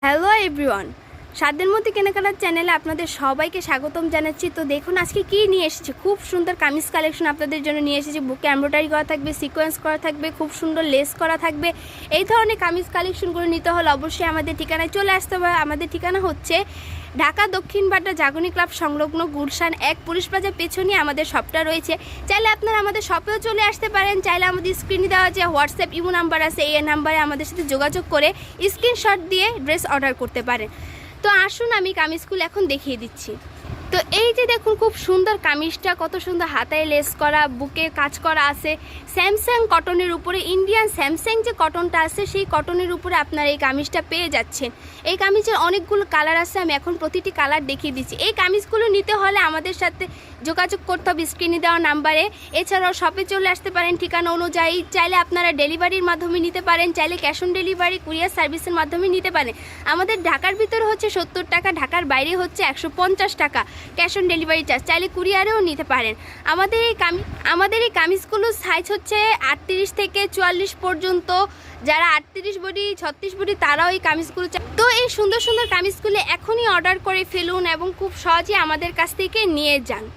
Hello everyone, সাধ্যের মধ্যে কেনাকাটার চ্যানেলে আপনাদের সবাইকে স্বাগতম জানাচ্ছি। তো দেখুন, আজকে কি নিয়ে এসেছি? খুব সুন্দর কামিজ কালেকশন আপনাদের জন্য নিয়ে এসেছি। বুকে এমব্রয়ডারি করা থাকবে সিকোয়েন্স করা থাকবে, খুব সুন্দর লেস করা থাকবে। এই ধরনের কামিজ কালেকশনগুলো নিতে হলে অবশ্যই আমাদের ঠিকানায় চলে আসতে হবে। আমাদের ঠিকানা হচ্ছে ঢাকা দক্ষিণ বাড্ডা জাগনি ক্লাব সংলগ্ন গুলশান এক পুলিশ বাজার। পেছনে আমাদের শপটা রয়েছে। চাইলে আপনারা আমাদের শপেও চলে আসতে পারেন। চাইলে আমাদের স্ক্রিনে দেওয়া যে হোয়াটসঅ্যাপ ইমো নাম্বার আছে, এই নাম্বারে আমাদের সাথে যোগাযোগ করে স্ক্রিনশট দিয়ে ড্রেস অর্ডার করতে পারেন। তো আসুন আমি কামিজগুলো এখন দেখিয়ে দিচ্ছি। তো এই যে দেখুন, খুব সুন্দর কামিজটা, কত সুন্দর হাতায় লেস করা, বুকে কাজ করা আছে। স্যামসাং কটনের উপরে ইন্ডিয়ান স্যামসাং যে কটনটা আছে, সেই কটনের উপরে আপনারা এই কামিজটা পেয়ে যাচ্ছেন। এই কামিজের অনেকগুলো কালার আছে, আমি এখন প্রতিটি কালার দেখিয়ে দিচ্ছি। এই কামিজগুলো নিতে হলে আমাদের সাথে যোগাযোগ করতে হবে স্ক্রিনে দেওয়া নাম্বারে এছাড়াও শপে চলে আসতে পারেন, ঠিকানা অনুযায়ী। চাইলে আপনারা ডেলিভারির মাধ্যমে নিতে পারেন, চাইলে ক্যাশ অন ডেলিভারি কুরিয়ার সার্ভিসের মাধ্যমে নিতে পারেন। আমাদের ঢাকার ভিতরে হচ্ছে সত্তর টাকা, ঢাকার বাইরে হচ্ছে একশো পঞ্চাশ টাকা। Cash on delivery charge. চাইলে কুরিয়ারেও নিতে পারেন। আমাদের এই কামি, আমাদের এই কামিজগুলোর সাইজ হচ্ছে আটত্রিশ থেকে চুয়াল্লিশ পর্যন্ত। যারা আটত্রিশ বডি, ছত্রিশ বডি, তারাও এই কামিজগুলো তো এই সুন্দর সুন্দর কামিজগুলো এখনই অর্ডার করে ফেলুন এবং খুব সহজে আমাদের কাছ থেকে নিয়ে যান।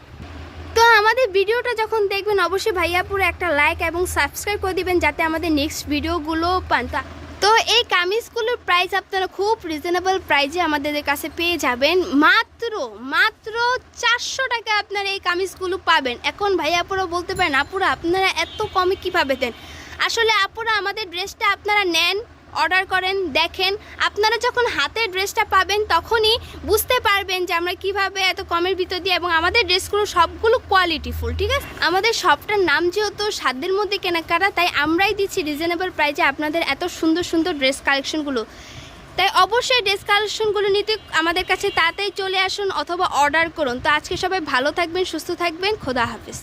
তো আমাদের ভিডিওটা যখন দেখবেন, অবশ্যই ভাইয়াপুরে একটা লাইক এবং সাবস্ক্রাইব করে দিবেন, যাতে আমাদের নেক্সট ভিডিওগুলো পান। তা- তো এই কামিজগুলোর প্রাইস আপনারা খুব রিজনেবল প্রাইজে আমাদের কাছে পেয়ে যাবেন। মাত্র মাত্র চারশো টাকা আপনারা এই কামিজগুলো পাবেন। এখন ভাই আপুরা বলতে পারেন, আপুরা, আপনারা এত কমে কীভাবে দেন? আসলে আপুরা আমাদের ড্রেসটা আপনারা নেন অর্ডার করেন, দেখেন। আপনারা যখন হাতে ড্রেসটা পাবেন, তখনই বুঝতে পারবেন যে আমরা কীভাবে এত কমের ভিতর দিয়ে এবং আমাদের ড্রেসগুলো সবগুলো কোয়ালিটিফুল ঠিক আছে? আমাদের শপটার নাম যেহেতু সাধ্যের মধ্যে কেনাকাটা, তাই আমরাই দিচ্ছি রিজনেবল প্রাইজে আপনাদের এত সুন্দর সুন্দর ড্রেস কালেকশনগুলো তাই অবশ্যই ড্রেস কালেকশনগুলো নিতে আমাদের কাছে তাড়াতাড়ি চলে আসুন অথবা অর্ডার করুন। তো আজকে সবাই ভালো থাকবেন, সুস্থ থাকবেন, খোদা হাফিজ।